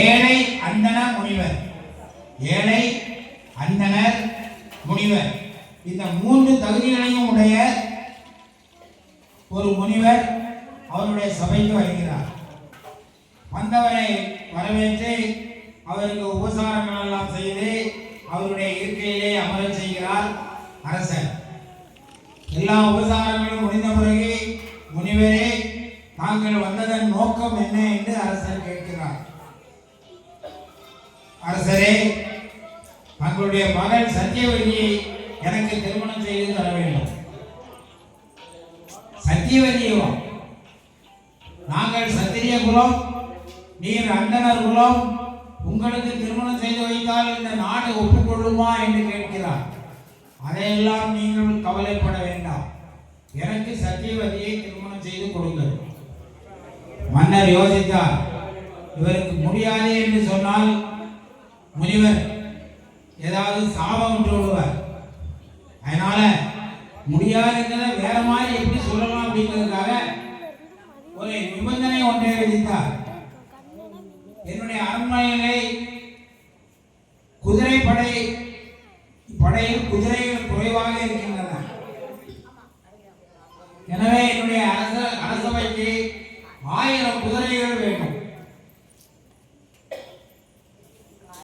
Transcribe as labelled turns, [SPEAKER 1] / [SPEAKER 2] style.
[SPEAKER 1] ஏழை அந்தன முனிவர். ஏழை அந்தனர் முனிவர். இந்த மூன்று தகுதிகளையும் உடைய ஒரு முனிவர் அவருடைய சபைக்கு வருகிறார். வந்தவரை வரவேற்று அவருக்கு உபசாரங்கள் எல்லாம் செய்து அவருடைய இருக்கையிலே அமரச் செய்கிறார் அரசர். எல்லா உபசாரங்களும் முடிந்த பிறகு முனிவரே தாங்கள் வந்ததன் நோக்கம் என்ன என்று அரசர் கேட்கிறார். அரசரே தங்களுடைய மகள் சத்தியவதியை எனக்கு திருமணம் செய்து தர வேண்டும். சத்தியவதியும் நாங்கள் சத்திரிய குலம் நீர் அண்டனர் குலம் உங்களுக்கு திருமணம் செய்து வைத்தால் இந்த நாடு ஒப்புக்கொள்ளுமா என்று கேட்கிறார். அதையெல்லாம் நீங்கள் கவலைப்பட வேண்டாம். எனக்கு சத்தியவதியை திருமணம் செய்து கொடுங்கள். மன்னர் யோசித்தார் இவருக்கு முடியாது என்று சொன்னால் முனிவர் ஏதாவது சாபம் விட்டு விடுவார் அதனால முடியாதுங்கிறத வேற மாதிரி எப்படி சொல்லலாம் அப்படிங்கிறதுக்காக ஒரு நிபந்தனை ஒன்றை விதித்தார். என்னுடைய அரண்மனையிலே குதிரை படை படையில் குதிரைகள் குறைவாக இருக்கின்றன. எனவே என்னுடைய அரச அரசவைக்கு